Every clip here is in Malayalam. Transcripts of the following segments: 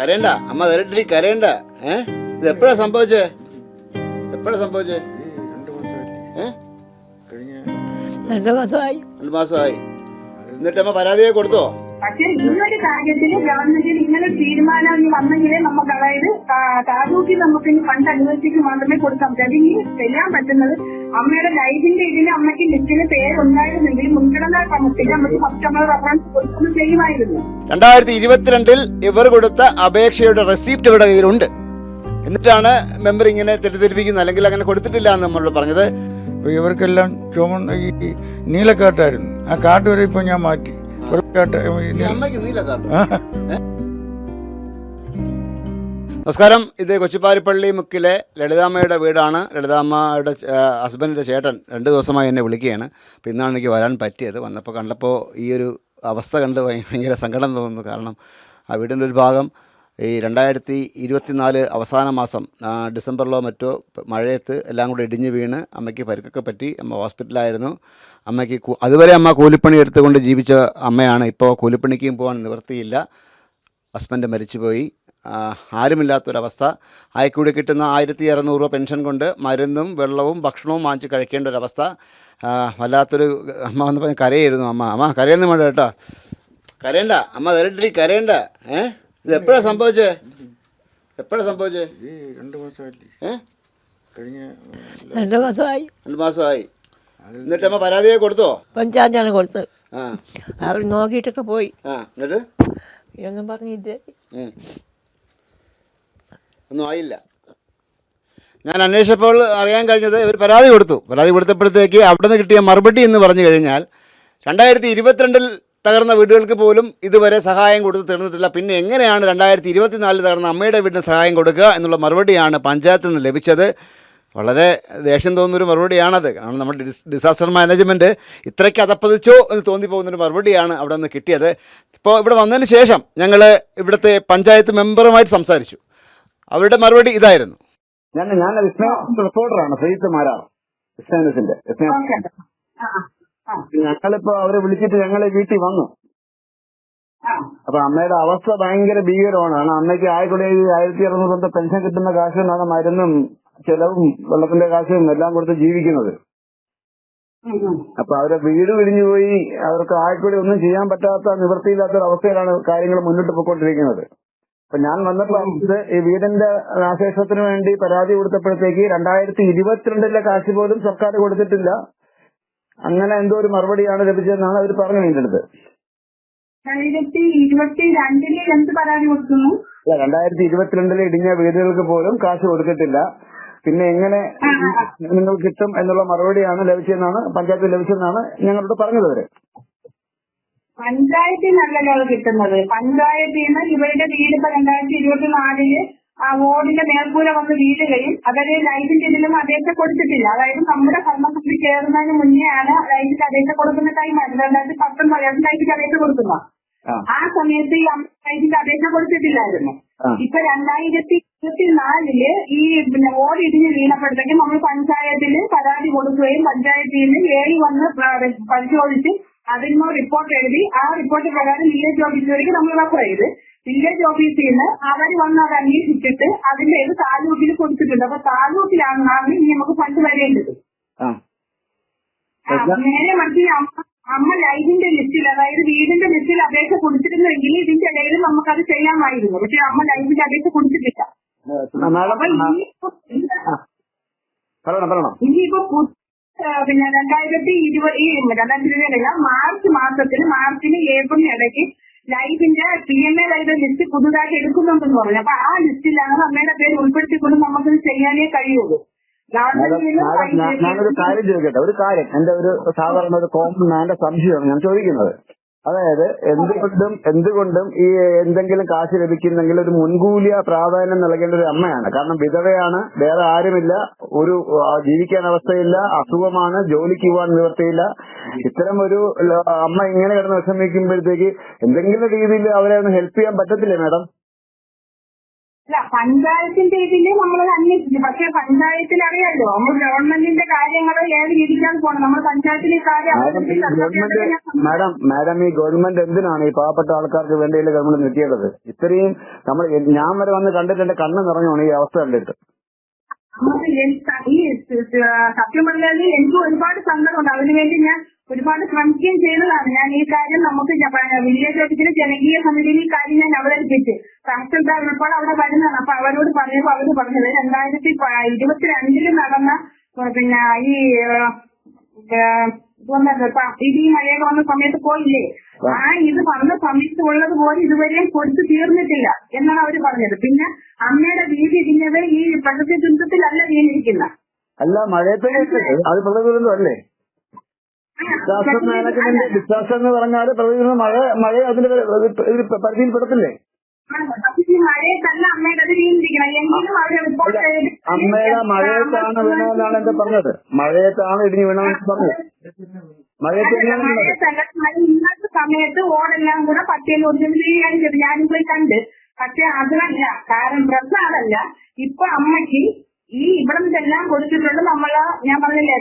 കരയണ്ട. അമ്മ തരട്ടി കരയണ്ട. ഏ? ഇത് എപ്പോഴാ സംഭവിച്ചേ? എപ്പോഴാ സംഭവിച്ചേ? രണ്ട് മാസമായി. രണ്ട് മാസമായി. എന്നിട്ട് അമ്മ പരാതിയെ കൊടുത്തോ? പക്ഷെ ഈ ഒരു കാര്യത്തിൽ ഗവൺമെന്റിന് ഇങ്ങനെ തീരുമാനം വന്നെങ്കിലേ നമുക്ക് അതായത് താലൂക്കിൽ നമുക്ക് ഇനി ഫണ്ട് അനുവദിച്ചിട്ട് മാത്രമേ കൊടുക്കാൻ പറ്റൂ അതിന് ചെയ്യാൻ പറ്റുന്നത് അമ്മയുടെ ലൈഫിന്റെ ഇതിൽ അമ്മയ്ക്ക് ലിസ്റ്റിന് പേരുണ്ടായിരുന്നെങ്കിൽ മുൻഗണനാ ക്രമത്തിൽ നമുക്ക് കസ്റ്റമർ റഫറൻസ് കൊടുക്കുന്നത് ചെയ്യുമായിരുന്നു. രണ്ടായിരത്തി ഇരുപത്തിരണ്ടിൽ ഇവർ കൊടുത്ത അപേക്ഷയുടെ റെസിപ്റ്റ് ഇവിടെ കയ്യിലുണ്ട്. എന്നിട്ടാണ് മെമ്പർ ഇങ്ങനെ തെറ്റിദ്ധരിപ്പിക്കുന്നത്. അല്ലെങ്കിൽ അങ്ങനെ കൊടുത്തിട്ടില്ല എന്ന് നമ്മൾ പറഞ്ഞത്. ഇപ്പൊ ഇവർക്കെല്ലാം ചുമന്ന ഈ നീലക്കാട്ടായിരുന്നു ആ കാട്ട് വരെ ഇപ്പൊ ഞാൻ മാറ്റി. വെള്ളക്കാട്ട് ഈ നമസ്കാരം. ഇത് കൊച്ചിപ്പാരിപ്പള്ളി മുക്കിലെ ലളിതാമ്മയുടെ വീടാണ്. ലളിതാമ്മയുടെ ഹസ്ബൻഡിന്റെ ചേട്ടൻ രണ്ട് ദിവസമായി എന്നെ വിളിക്കുകയാണ്. അപ്പോൾ ഇന്നാണ് എനിക്ക് വരാൻ പറ്റിയത്. വന്നപ്പോൾ കണ്ടപ്പോൾ ഈ ഒരു അവസ്ഥ കണ്ട് ഭയ- ഭയങ്കര സങ്കടം തോന്നുന്നു. കാരണം ആ വീടിന്റെ ഒരു ഭാഗം ഈ രണ്ടായിരത്തി ഇരുപത്തിനാല് അവസാന മാസം ഡിസംബറിലോ മറ്റോ മഴയത്ത് എല്ലാം കൂടെ ഇടിഞ്ഞ് വീണ് അമ്മയ്ക്ക് പരിക്കൊക്കെ പറ്റി. അമ്മ ഹോസ്പിറ്റലായിരുന്നു അമ്മയ്ക്ക് അതുവരെ അമ്മ കൂലിപ്പണി എടുത്തുകൊണ്ട് ജീവിച്ച അമ്മയാണ്. ഇപ്പോൾ കൂലിപ്പണിക്കും പോകാൻ നിവൃത്തിയില്ല. ഹസ്ബൻഡ് മരിച്ചുപോയി. ആരുമില്ലാത്തൊരവസ്ഥ. അയക്കൂടി കിട്ടുന്ന ആയിരത്തി അറുന്നൂറ് രൂപ പെൻഷൻ കൊണ്ട് മരുന്നും വെള്ളവും ഭക്ഷണവും വാങ്ങിച്ച് കഴിക്കേണ്ട ഒരവസ്ഥ വല്ലാത്തൊരു അമ്മ വന്ന് പറഞ്ഞ് കരയായിരുന്നു അമ്മ. അമ്മ കരയൊന്നും വേണ്ട കേട്ടോ. കരയണ്ട. അമ്മ തരട്ടി കരയണ്ട. ഏ? ഇത് എപ്പോഴാണ് സംഭവിച്ചേ? എപ്പോഴാണ് സംഭവിച്ചേ? ഈ രണ്ട് മാസമായില്ലേ? ഏ? കഴിഞ്ഞ രണ്ട് മാസമായി. രണ്ട് മാസമായി. എന്നിട്ട് അമ്മ പരാതിയെ കൊടുത്തോ? പഞ്ചായത്താണ് കൊടുത്തത്. ആ. അവർ നോക്കിയിട്ടൊക്കെ പോയി. ആ എന്നിട്ട്? ഇതൊന്നും പറഞ്ഞിട്ട് ഉം. ഒന്നും ആയില്ല. ഞാൻ അന്വേഷിച്ചപ്പോൾ അറിയാൻ കഴിഞ്ഞത് ഇവർ പരാതി കൊടുത്തു. പരാതി കൊടുത്തപ്പോഴത്തേക്ക് അവിടെ നിന്ന് കിട്ടിയ മറുപടി എന്ന് പറഞ്ഞു കഴിഞ്ഞാൽ രണ്ടായിരത്തി ഇരുപത്തിരണ്ടിൽ തകർന്ന വീടുകൾക്ക് പോലും ഇതുവരെ സഹായം കൊടുത്ത് തീർന്നിട്ടില്ല. പിന്നെ എങ്ങനെയാണ് രണ്ടായിരത്തി ഇരുപത്തിനാലിൽ തകർന്ന അമ്മയുടെ വീടിന് സഹായം കൊടുക്കുക എന്നുള്ള മറുപടിയാണ് പഞ്ചായത്തിൽ നിന്ന് ലഭിച്ചത്. വളരെ ദേഷ്യം തോന്നുന്നൊരു മറുപടിയാണത്. കാരണം നമ്മുടെ ഡിസ് ഡിസാസ്റ്റർ മാനേജ്മെന്റ് ഇത്രയ്ക്ക് അതപ്പതിച്ചോ എന്ന് തോന്നിപ്പോകുന്നൊരു മറുപടിയാണ് അവിടെ നിന്ന് കിട്ടിയത്. ഇപ്പോൾ ഇവിടെ വന്നതിന് ശേഷം ഞങ്ങൾ ഇവിടുത്തെ പഞ്ചായത്ത് മെമ്പറുമായിട്ട് സംസാരിച്ചു. അവരുടെ മറുപടി ഇതായിരുന്നു. ഞാൻ ഞാൻ റിപ്പോർട്ടറാണ് ഫെയ്ത്ത് മാരാർ ഞങ്ങളിപ്പോ അവരെ വിളിച്ചിട്ട് ഞങ്ങളെ വീട്ടിൽ വന്നു. അപ്പൊ അമ്മയുടെ അവസ്ഥ ഭയങ്കര ഭീകരമാണ്. കാരണം അമ്മയ്ക്ക് ആയിക്കൂടെ ആയിരത്തി അറുന്നൂറ് രൂപ പെൻഷൻ കിട്ടുന്ന കാശ് കൊണ്ടാണ് മരുന്നും ചെലവും വെള്ളത്തിന്റെ കാശും എല്ലാം കൊടുത്ത് ജീവിക്കുന്നത്. അപ്പൊ അവരെ വീട് പിരിഞ്ഞു പോയി. അവർക്ക് ആയിക്കൂടി ഒന്നും ചെയ്യാൻ പറ്റാത്ത നിവൃത്തിയില്ലാത്ത ഒരു അവസ്ഥയിലാണ് കാര്യങ്ങൾ മുന്നോട്ട് പോയിക്കൊണ്ടിരിക്കുന്നത്. അപ്പൊ ഞാൻ വന്നപ്പോ ഇത് ഈ വീടിന്റെ നാശേഷത്തിന് വേണ്ടി പരാതി കൊടുത്തപ്പോഴത്തേക്ക് രണ്ടായിരത്തി ഇരുപത്തിരണ്ടിലെ കാശ് പോലും സർക്കാർ കൊടുത്തിട്ടില്ല. അങ്ങനെ എന്തോ ഒരു മറുപടിയാണ് ലഭിച്ചതെന്നാണ് അവർ പറഞ്ഞു എന്റെ അടുത്ത് രണ്ടായിരത്തി എന്ത് പരാതി കൊടുക്കുന്നു? അല്ല, രണ്ടായിരത്തി ഇരുപത്തിരണ്ടിലെ ഇടിഞ്ഞ വീടുകൾക്ക് പോലും കാശ് കൊടുത്തിട്ടില്ല. പിന്നെ എങ്ങനെ നിങ്ങൾ കിട്ടും എന്നുള്ള മറുപടിയാണ് ലഭിച്ചതെന്നാണ് പഞ്ചായത്ത് ലഭിച്ചതെന്നാണ് ഞങ്ങളോട് പറഞ്ഞത് അവർ. പഞ്ചായത്തിൽ നല്ലതാണ് കിട്ടുന്നത്. പഞ്ചായത്തിൽ നിന്ന് ഇവരുടെ വീട് ഇപ്പൊ രണ്ടായിരത്തി ഇരുപത്തിനാലിൽ ആ വോർഡിന്റെ മേൽക്കൂര വന്ന് വീഴുകയും അവർ ലൈഫിന്റെ ഇതിലും അപേക്ഷ കൊടുത്തിട്ടില്ല. അതായത് നമ്മുടെ ഭരണസമിതി ചേർന്നതിന് മുന്നേ ആണ് ലൈഫിന്റെ അപേക്ഷ കൊടുക്കുന്ന ടൈമായിരുന്നു രണ്ടായിരത്തി പത്തൊമ്പതിലാണ് ലൈഫിന്റെ അപേക്ഷ കൊടുക്കുന്നത് ആ. സമയത്ത് ഈ ലൈഫിന്റെ അപേക്ഷ കൊടുത്തിട്ടില്ലായിരുന്നു. ഇപ്പൊ രണ്ടായിരത്തി ഇരുപത്തിനാലിൽ ഈ പിന്നെ ഓടി ഇടിഞ്ഞ് വീണപ്പോഴത്തേക്കും നമ്മൾ പഞ്ചായത്തിൽ പരാതി കൊടുക്കുകയും പഞ്ചായത്തിൽ നിന്ന് ഏഴ് വന്ന് പരിശോധിച്ച് അതിന് റിപ്പോർട്ട് എഴുതി. ആ റിപ്പോർട്ട് പ്രകാരം വില്ലേജ് ഓഫീസിലേക്ക് നമ്മൾ റെഫർ ചെയ്ത് വില്ലേജ് ഓഫീസിൽ നിന്ന് അവർ വന്ന് അത് അന്വേഷിച്ചിട്ട് അതിന്റെ ഇത് താലൂക്കിൽ കൊടുത്തിട്ടുണ്ട്. അപ്പൊ താലൂക്കിലാണ് ഇനി നമുക്ക് ഫണ്ട് വരേണ്ടത്. നേരെ മറ്റേ അമ്മ അമ്മ ലൈഫിന്റെ ലിസ്റ്റിൽ അതായത് വീടിന്റെ ലിസ്റ്റിൽ അപേക്ഷ കൊടുത്തിരുന്നെങ്കിൽ ഇതിന്റെ ഇടയിൽ അത് ചെയ്യാമായിരുന്നു. പക്ഷെ അമ്മ ലൈഫിന്റെ അപേക്ഷ കൊടുത്തിട്ടില്ല. അപ്പൊ ഇനിയിപ്പോ ഇനിയിപ്പോ പിന്നെ രണ്ടായിരത്തി ഇരുപത് ഈ രണ്ടായിരത്തി ഇരുപതിലല്ല മാർച്ച് മാസത്തിൽ മാർച്ചിന് ഏപ്രിലിന് ഇടയ്ക്ക് ലൈഫിന്റെ P M A life list പുതുതായിട്ട് എടുക്കുന്നുണ്ടെന്ന് പറഞ്ഞു. അപ്പൊ ആ ലിസ്റ്റിലാണ് അമ്മയുടെ പേര് ഉൾപ്പെടുത്തിക്കൊണ്ട് നമുക്കിത് ചെയ്യാനേ കഴിയുള്ളൂ. ഞാനൊരു കാര്യം ചോദിക്കട്ടെ? ഒരു കാര്യം. എന്റെ ഒരു സാധാരണ ഒരു കോമൺ മാന്റെ സംശയമാണ് ഞാൻ ചോദിക്കുന്നത്. അതായത് എന്തുകൊണ്ടും എന്തുകൊണ്ടും ഈ എന്തെങ്കിലും കാശ് ലഭിക്കുന്നെങ്കിൽ ഒരു മുൻകൂലിയ പ്രാധാന്യം നൽകേണ്ട ഒരു അമ്മയാണ്. കാരണം വിധവയാണ് വേറെ ആരുമില്ല ഒരു ജീവിക്കാൻ അവസ്ഥയില്ല അസുഖമാണ് ജോലിക്ക് പോകാൻ നിവർത്തിയില്ല ഇത്തരം ഒരു അമ്മ ഇങ്ങനെ കിടന്ന് വിഷമിക്കുമ്പോഴത്തേക്ക് എന്തെങ്കിലും രീതിയിൽ അവരെ ഒന്ന് ഹെൽപ്പ് ചെയ്യാൻ പറ്റത്തില്ലേ മാഡം? അല്ല പഞ്ചായത്തിന്റെ ഇതിൽ നമ്മളത് അന്വേഷിച്ചു പക്ഷെ പഞ്ചായത്തിൽ അറിയാലോ നമ്മൾ ഗവൺമെന്റിന്റെ കാര്യങ്ങൾ ഏത് രീതിക്കാണ് പോകണം നമ്മൾ പഞ്ചായത്തിൽ ഈ കാര്യം മാഡം മാഡം ഈ ഗവൺമെന്റ് എന്തിനാണ് ഈ പാവപ്പെട്ട ആൾക്കാർക്ക് വേണ്ടിയില്ല ഗവൺമെന്റ് നിർത്തിയേണ്ടത് ഇത്രയും നമ്മൾ ഞാൻ വരെ വന്ന് കണ്ടിട്ട് എന്റെ കണ്ണ് നിറഞ്ഞോണ് ഈ അവസ്ഥ കണ്ടിട്ട്. ഈ സത്യം പറഞ്ഞാൽ എനിക്ക് ഒരുപാട് സങ്കടമുണ്ട്. അതിനുവേണ്ടി ഞാൻ ഒരുപാട് ശ്രമിക്കുകയും ചെയ്തതാണ് ഞാൻ ഈ കാര്യം നമുക്ക് വില്ലേജ് ഓഫീസിലെ ജനകീയ സമിതിയിൽ ഈ കാര്യം ഞാൻ അവതരിപ്പിച്ച് തഹസിൽദാർ ഉൾപ്പെടെ അവിടെ വരുന്നതാണ്. അപ്പൊ അവരോട് പറഞ്ഞപ്പോ അവർ പറഞ്ഞത് രണ്ടായിരത്തി ഇരുപത്തിരണ്ടിൽ നടന്ന പിന്നെ ഈ ഇടി മഴയൊക്കെ വന്ന സമയത്ത് പോയില്ലേ? ആ. ഇത് വന്ന സമയത്ത് ഉള്ളത് പോലെ ഇതുവരെയും കൊടുത്തു തീർന്നിട്ടില്ല എന്നാണ് അവർ പറഞ്ഞത്. പിന്നെ അമ്മയുടെ വീട് ഇടിഞ്ഞത് ഈ പ്രകൃതി ദുരിതത്തിലല്ല വീണിരിക്കുന്ന. അല്ല മഴയത്ത് അത് പ്രകൃതി ദുരന്തം അല്ലേ ഡിസാസ്റ്റർ മാനേജ്മെന്റ് ഡിസാസ്റ്റർ എന്ന് പറഞ്ഞാൽ പ്രതിദിന മഴ മഴ അതിന്റെ പരിധിയിൽപ്പെടത്തില്ലേ? പരിധിയിൽ പെടത്തില്ലേ അമ്മയുടെ മഴയത്താണ് വീണമെന്നാണ് എന്റെ പറഞ്ഞത്. മഴയത്താണ് ഇടിഞ്ഞു വീണമെന്ന് പറഞ്ഞത് മഴയത്ത് ഇന്നത്തെ സമയത്ത് ഓടെല്ലാം കൂടെ പട്ടിയിൽ ഒറിജിനൽ ചെയ്ത്. ഞാനും പോയി കണ്ട്. പക്ഷെ അതല്ല കാരണം പ്രശ്നം അതല്ല ഇപ്പൊ അമ്മയ്ക്ക് ഈ ഇവിടെ നിന്നെല്ലാം കൊടുത്തിട്ടുണ്ട്. നമ്മൾ ഞാൻ പറഞ്ഞില്ലേ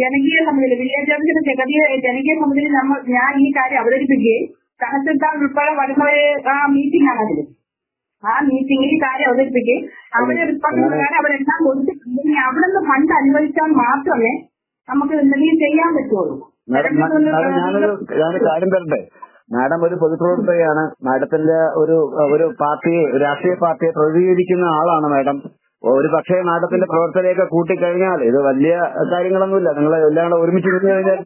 ജനകീയ സമിതിയിൽ വില്ലേജ് ജനകീയ ജനകീയ സമിതിയിൽ നമ്മൾ ഞാൻ ഈ കാര്യം അവതരിപ്പിക്കുകയും തഹസിൽദാർ ഉൾപ്പെടെ വരുന്ന ഒരു ആ മീറ്റിംഗ് ആണ് അതിൽ ആ മീറ്റിംഗിൽ ഈ കാര്യം അവതരിപ്പിക്കുകയും അവർ റിപ്പോർട്ട് അവരെല്ലാം കൊടുത്തിട്ടുണ്ട്. ഇനി അവിടെ നിന്ന് ഫണ്ട് അനുവദിച്ചാൽ മാത്രമേ നമുക്ക് എന്തെങ്കിലും ചെയ്യാൻ പറ്റുള്ളൂ. മാഡം കാര്യം തരട്ടെ ഒരു പൊതുപ്രവർത്തകയാണ്. മാഡത്തിന്റെ ഒരു ഒരു പാർട്ടിയെ രാഷ്ട്രീയ പാർട്ടിയെ പ്രതിനിധീകരിക്കുന്ന ആളാണ് മാഡം. ഒരു പക്ഷേ മാഡത്തിന്റെ പ്രവർത്തനയൊക്കെ കൂട്ടിക്കഴിഞ്ഞാൽ ഇത് വലിയ കാര്യങ്ങളൊന്നുമില്ല. നിങ്ങൾ എല്ലാം കൂടെ ഒരുമിച്ച് കഴിഞ്ഞാൽ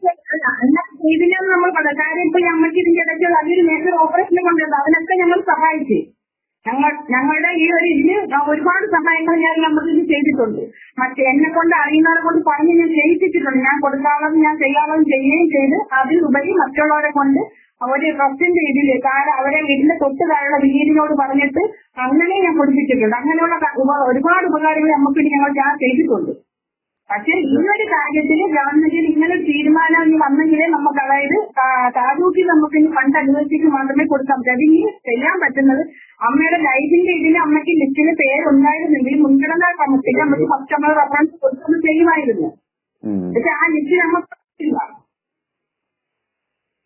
നമ്മൾ പറയാം കാര്യം ഇപ്പൊ ഞങ്ങൾക്ക് ഇതിന്റെ ഇടയ്ക്ക് വലിയൊരു മേജർ ഓപ്പറേഷൻ അതിനൊക്കെ ഞങ്ങൾ സഹായിച്ചു. ഞങ്ങൾ ഞങ്ങളുടെ ഈ ഒരു ഇതിന് ഒരുപാട് സഹായങ്ങൾ ഞാൻ നമുക്ക് ഇത് ചെയ്തിട്ടുണ്ട്. മറ്റേ എന്നെ കൊണ്ട് അറിയുന്നവരെ കൊണ്ട് പറഞ്ഞ് ഞാൻ ചെയ്യിപ്പിച്ചിട്ടുണ്ട്. ഞാൻ കൊടുക്കാനുള്ളത് ഞാൻ ചെയ്യാനുള്ളത് ചെയ്യുകയും ചെയ്ത് അതിലുപരി മറ്റുള്ളവരെ കൊണ്ട് ഒരു ട്രസ്റ്റിന്റെ ഇതിൽ താഴെ അവരെ വീടിന്റെ തൊട്ട് താഴെയുള്ള വീടിനോട് പറഞ്ഞിട്ട് അങ്ങനെ ഞാൻ പഠിപ്പിച്ചിട്ടുണ്ട് അങ്ങനെയുള്ള ഒരുപാട് ഉപകാരങ്ങൾ നമുക്ക് ഞങ്ങൾ ഞാൻ ചെയ്തിട്ടുണ്ട് പക്ഷെ ഈ ഒരു കാര്യത്തിൽ ഗവൺമെന്റിൽ ഇങ്ങനെ തീരുമാനം ഇനി വന്നെങ്കിലേ നമുക്ക് അതായത് താലൂക്കിൽ നമുക്ക് ഇനി ഫണ്ട് അനുവദിച്ചിട്ട് മാത്രമേ കൊടുക്കാൻ പറ്റൂ അത് ഇനി ചെയ്യാൻ പറ്റുന്നത് അമ്മയുടെ ലൈഫിന്റെ ഇതിൽ അമ്മയ്ക്ക് ലിസ്റ്റിന് പേരുണ്ടായിരുന്നെങ്കിൽ മുൻഗണനാ ക്രമത്തിൽ നമുക്ക് ഫസ്റ്റ് നമ്മൾ റെഫറൻസ് കൊടുക്കുന്നത് ചെയ്യുമായിരുന്നു. പക്ഷെ ആ ലിസ്റ്റ് പറ്റില്ല.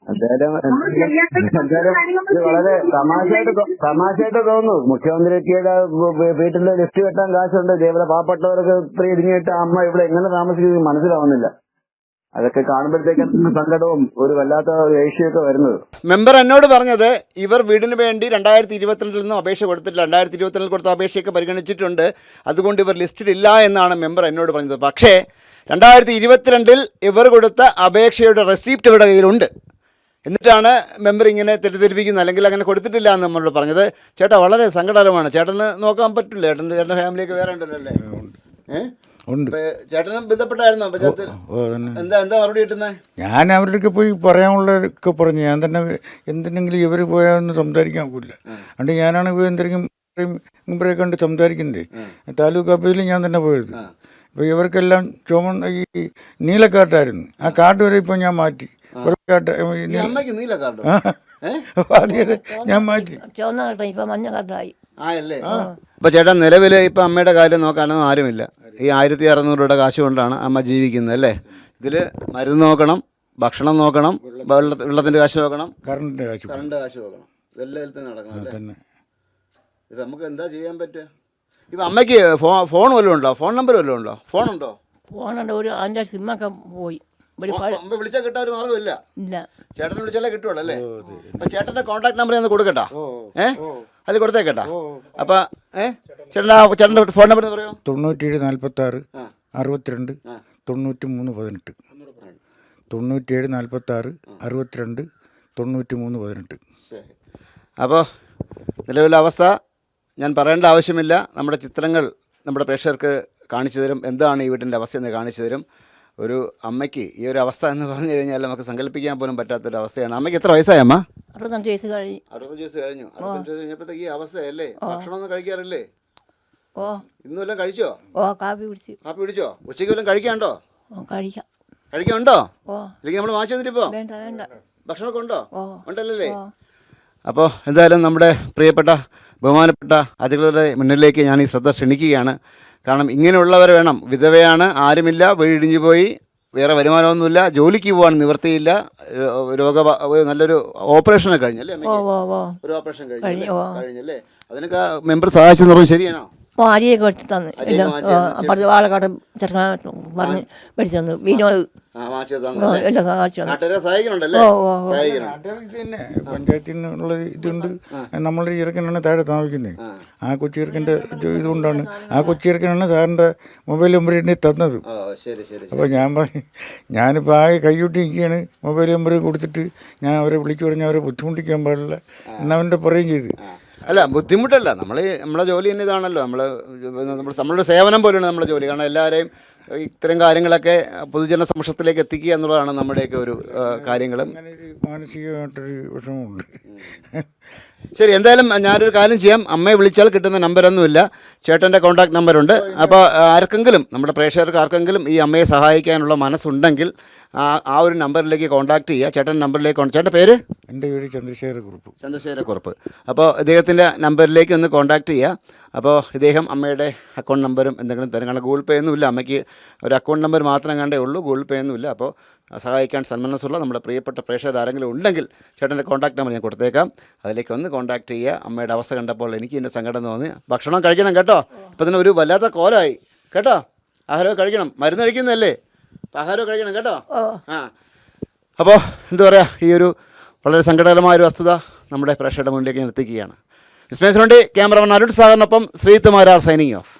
എന്തായാലും എന്തായാലും ഇത് വളരെ തമാശയായിട്ട് തമാശയായിട്ട് തോന്നുന്നു. മുഖ്യമന്ത്രിയുടെ വീട്ടിലെ ലിസ്റ്റ് കെട്ടാൻ കാശുണ്ട്. ഇതേപോലെ പാവപ്പെട്ടവർക്ക് ഇത്ര ഇടുങ്ങിയിട്ട് അമ്മ ഇവിടെ എങ്ങനെ താമസിക്കുന്നത് മനസ്സിലാവുന്നില്ല. അതൊക്കെ കാണുമ്പോഴത്തേക്കും സങ്കടവും ഒരു വല്ലാത്ത ഏഷ്യൊക്കെ വരുന്നത്. മെമ്പർ എന്നോട് പറഞ്ഞത് ഇവർ വീടിന് വേണ്ടി രണ്ടായിരത്തി ഇരുപത്തിരണ്ടിൽ നിന്നും അപേക്ഷ കൊടുത്തിട്ടില്ല. രണ്ടായിരത്തി ഇരുപത്തിരണ്ടിൽ കൊടുത്ത അപേക്ഷയൊക്കെ പരിഗണിച്ചിട്ടുണ്ട്. അതുകൊണ്ട് ഇവർ ലിസ്റ്റിലില്ല എന്നാണ് മെമ്പർ എന്നോട് പറഞ്ഞത്. പക്ഷേ രണ്ടായിരത്തി ഇരുപത്തിരണ്ടിൽ ഇവർ കൊടുത്ത അപേക്ഷയുടെ റെസീപ്റ്റ് ഇവിടെ കയ്യിലുണ്ട്. എന്നിട്ടാണ് മെമ്പർ ഇങ്ങനെ തെറ്റിദ്ധരിപ്പിക്കുന്നത്. അല്ലെങ്കിൽ അങ്ങനെ കൊടുത്തിട്ടില്ല എന്ന് നമ്മളോട് പറഞ്ഞത്. ചേട്ടാ വളരെ സങ്കടകരമാണ്. ചേട്ടന് നോക്കാൻ പറ്റില്ല. ചേട്ടന്റെ ചേട്ടന്റെ ഫാമിലിയൊക്കെ വേറെ ഉണ്ടല്ലോ അല്ലേ? ഏഹ് ചേട്ടനും ബന്ധപ്പെട്ടായിരുന്നോ? എന്താ എന്താ മറുപടി കിട്ടുന്നത് ഞാൻ അവരുടെ പോയി പറയാനുള്ളതൊക്കെ പറഞ്ഞു. ഞാൻ തന്നെ എന്തിനെങ്കിലും ഇവർ പോയാൽ സംസാരിക്കാൻ പോകില്ല അതുകൊണ്ട് ഞാനാണ് ഇവ എന്തെങ്കിലും ഇവരെ കണ്ട് സംസാരിക്കുന്നത്. താലൂക്ക് ഓഫീസിൽ ഞാൻ തന്നെ പോയത്. അപ്പോൾ ഇവർക്കെല്ലാം ചുമന്ന ഈ നീലക്കാട്ടായിരുന്നു ആ കാർഡ് വരെ ഇപ്പോൾ ഞാൻ മാറ്റി. കാർഡോ? ആദ്യം ഞാൻ മാറ്റി. ചുവന്ന കട്ട ഇപ്പൊ മഞ്ഞ ആയല്ലേ ചേട്ടൻ നിലവിൽ ഇപ്പൊ അമ്മയുടെ കാര്യം നോക്കാനൊന്നും ആരുമില്ല. ഈ ആയിരത്തി അറുന്നൂറ് രൂപയുടെ കാശ് കൊണ്ടാണ് അമ്മ ജീവിക്കുന്നത് അല്ലേ? ഇതിൽ മരുന്ന് നോക്കണം ഭക്ഷണം നോക്കണം വെള്ള വെള്ളത്തിന്റെ കാശ് നോക്കണം. കറണ്ടിന്റെ കാശ് കറണ്ട് കാശ് നോക്കണം. ഇതെല്ലാം നടക്കണം അല്ലേ? ഇത് നമുക്ക് എന്താ ചെയ്യാൻ പറ്റുക? ഇപ്പൊ അമ്മയ്ക്ക് ഫോ ഫോൺ വല്ലതും ഉണ്ടോ? ഫോൺ നമ്പർ വല്ലതും ഉണ്ടോ? ഫോൺ ഉണ്ടോ? ഫോണുണ്ട്. ഒരു അതിന്റെ സിമ്മൊക്കെ പോയി. ഒരു പഴ അമ്മ വിളിച്ചാൽ കിട്ടാൻ ഒരു മാർഗമില്ല ഇല്ല. ചേട്ടനെ വിളിച്ചാലേ കിട്ടുള്ളൂ അല്ലേ? അപ്പൊ ചേട്ടന്റെ കോൺടാക്ട് നമ്പർ ഞാൻ കൊടുക്കട്ടാ? ഏ? അതിൽ കൊടുത്തേക്കട്ടാ? അപ്പം ഏ? ചേട്ടന്റെ ആ ചേട്ടന്റെ ഫോൺ നമ്പർ പറയോ? തൊണ്ണൂറ്റേഴ് നാൽപ്പത്തി ആറ് അറുപത്തിരണ്ട് തൊണ്ണൂറ്റി മൂന്ന് പതിനെട്ട്. തൊണ്ണൂറ്റേഴ് നാൽപ്പത്താറ് അറുപത്തിരണ്ട് തൊണ്ണൂറ്റി മൂന്ന് പതിനെട്ട്. ശരി. അപ്പോൾ നിലവിലെ അവസ്ഥ? ഞാൻ പറയേണ്ട ആവശ്യമില്ല. നമ്മുടെ ചിത്രങ്ങൾ നമ്മുടെ പ്രേക്ഷകർക്ക് കാണിച്ചു തരും. എന്താണ് ഈ വീട്ടിന്റെ അവസ്ഥ എന്ന് കാണിച്ചു തരും. ഒരു അമ്മയ്ക്ക് ഈ ഒരു അവസ്ഥ എന്ന് പറഞ്ഞു കഴിഞ്ഞാൽ നമുക്ക് സങ്കല്പിക്കാൻ പോലും പറ്റാത്തൊരു അവസ്ഥയാണ്. അമ്മയ്ക്ക് എത്ര വയസ്സായ അമ്മ? അറുപത്തഞ്ച് വയസ്സ് കഴിഞ്ഞു. അറുപത്തഞ്ച് വയസ്സ് കഴിഞ്ഞു. അറുപത്തഞ്ച് വയസ്സ് കഴിഞ്ഞപ്പോഴത്തേക്ക് ഈ അവസ്ഥയല്ലേ? ഭക്ഷണമൊന്നും കഴിക്കാറില്ലേ? ഓ. ഇന്നും വല്ലതും കഴിച്ചോ? ഓ കാപ്പി കുടിച്ചു. കാപ്പി കുടിച്ചോ? ഉച്ചയ്ക്ക് വല്ലതും കഴിക്കാണ്ടോ കഴിക്കാം. കഴിക്കാനുണ്ടോ? ഓ. അല്ലെങ്കിൽ നമ്മൾ വാങ്ങിച്ചു തന്നിട്ടിപ്പോ? വേണ്ട വേണ്ട. ഭക്ഷണമൊക്കെ ഉണ്ടോ? ഉണ്ടല്ലേ അപ്പോൾ എന്തായാലും നമ്മുടെ പ്രിയപ്പെട്ട ബഹുമാനപ്പെട്ട അധികൃതരുടെ മുന്നിലേക്ക് ഞാൻ ഈ ശ്രദ്ധ ക്ഷണിക്കുകയാണ്. കാരണം ഇങ്ങനെയുള്ളവർ വേണം. വിധവയാണ് ആരുമില്ല വീടിഞ്ഞു പോയി വേറെ വരുമാനമൊന്നുമില്ല ജോലിക്ക് പോകാൻ നിവൃത്തിയില്ല രോഗ നല്ലൊരു ഓപ്പറേഷൻ കഴിഞ്ഞല്ലേ ഒരു ഓപ്പറേഷൻ കഴിഞ്ഞു, കഴിഞ്ഞല്ലേ? അതിനൊക്കെ മെമ്പർ സഹായിച്ചെന്ന് പറഞ്ഞാൽ ശരിയാണോ? ഓ അരിയൊക്കെ എടുത്ത് തന്നു പറഞ്ഞു എല്ലാം വാഴക്കാട് ചെറുക്കാൻ പറഞ്ഞ് മേടിച്ചു തന്നു വിനോദ്. എല്ലാം സഹായിച്ചു ഓ, ഓ, ഓ. ഇത് തന്നെ പഞ്ചായത്തിൽ ഇതുണ്ട്. നമ്മളൊരു ചെറുക്കനാണ് താഴെ താമസിക്കുന്നത് ആ. കൊച്ചു ചെറുക്കന്റെ ഇതുകൊണ്ടാണ്. ആ കൊച്ചു ചെറുക്കനാണ് സാറിന്റെ മൊബൈൽ നമ്പർ എന്നെ തന്നത്. ഓ ശരി ശരി അപ്പോൾ ഞാൻ പറഞ്ഞു ഞാനിപ്പോൾ ആകെ കൈയൂട്ടി നിൽക്കുകയാണ്. മൊബൈൽ നമ്പർ കൊടുത്തിട്ട് ഞാൻ അവരെ വിളിച്ചു പറഞ്ഞാൽ അവരെ ബുദ്ധിമുട്ടിക്കാൻ പാടില്ല എന്നവന്റെ പറയുകയും ചെയ്തു. ആ. അല്ല ബുദ്ധിമുട്ടല്ല. നമ്മൾ നമ്മളെ ജോലി തന്നെ ഇതാണല്ലോ. നമ്മൾ നമ്മൾ നമ്മളുടെ സേവനം പോലെയാണ് നമ്മുടെ ജോലി. കാരണം എല്ലാവരെയും ഇത്തരം കാര്യങ്ങളൊക്കെ പൊതുജന സമക്ഷത്തിലേക്ക് എത്തിക്കുക എന്നുള്ളതാണ് നമ്മുടെയൊക്കെ ഒരു കാര്യങ്ങളും. മാനസികമായിട്ടൊരു വിഷമമുണ്ട്. ശരി എന്തായാലും ഞാനൊരു കാര്യം ചെയ്യാം. അമ്മയെ വിളിച്ചാൽ കിട്ടുന്ന നമ്പരൊന്നുമില്ല. ചേട്ടന്റെ കോൺടാക്ട് നമ്പറുണ്ട് അപ്പോൾ ആർക്കെങ്കിലും നമ്മുടെ പ്രേക്ഷകർക്ക് ആർക്കെങ്കിലും ഈ അമ്മയെ സഹായിക്കാനുള്ള മനസ്സുണ്ടെങ്കിൽ ആ ആ ഒരു നമ്പറിലേക്ക് കോൺടാക്ട് ചെയ്യുക. ചേട്ടൻ നമ്പറിലേക്ക് ചേട്ടന്റെ പേര്? എന്റെ പേര് ചന്ദ്രശേഖര കുറുപ്പ്. ചന്ദ്രശേഖരക്കുറുപ്പ് അപ്പോൾ ഇദ്ദേഹത്തിന്റെ നമ്പറിലേക്ക് ഒന്ന് കോൺടാക്ട് ചെയ്യുക. അപ്പോൾ ഇദ്ദേഹം അമ്മയുടെ അക്കൗണ്ട് നമ്പറും എന്തെങ്കിലും തരും. കാരണം ഗൂഗിൾ പേ ഒന്നുമില്ല അമ്മയ്ക്ക് ഒരു അക്കൗണ്ട് നമ്പർ മാത്രം കണ്ടേ ഉള്ളൂ. ഗൂഗിൾ പേ ഒന്നുമില്ല അപ്പോൾ സഹായിക്കാൻ സന്മനസ്സുള്ള നമ്മുടെ പ്രിയപ്പെട്ട പ്രേക്ഷകർ ആരെങ്കിലും ഉണ്ടെങ്കിൽ ചേട്ടന്റെ കോൺടാക്ട് നമ്പർ ഞാൻ കൊടുത്തേക്കാം. അതിലേക്ക് ഒന്ന് കോൺടാക്ട് ചെയ്യുക. അമ്മയുടെ അവസ്ഥ കണ്ടപ്പോൾ എനിക്ക് എന്റെ സങ്കടം തോന്നി. ഭക്ഷണം കഴിക്കണം കേട്ടോ. ഇപ്പം തന്നെ ഒരു വല്ലാത്ത കോലമായി കേട്ടോ? ആഹാരം കഴിക്കണം. മരുന്ന് കഴിക്കുന്നതല്ലേ? അപ്പം ആഹാരം കഴിക്കണം കേട്ടോ. ആ. അപ്പോൾ എന്താ പറയുക ഈ ഒരു വളരെ സങ്കടകരമായ ഒരു വസ്തുത നമ്മുടെ പ്രേക്ഷകരുടെ മുന്നിലേക്ക് ഞാൻ എത്തിക്കുകയാണ് വിസ്മയസിനുവേണ്ടി ക്യാമറമാൻ അരുൺ സാഗറിനൊപ്പം ശ്രീത്തുമാരാർ സൈനിങ് ഓഫ്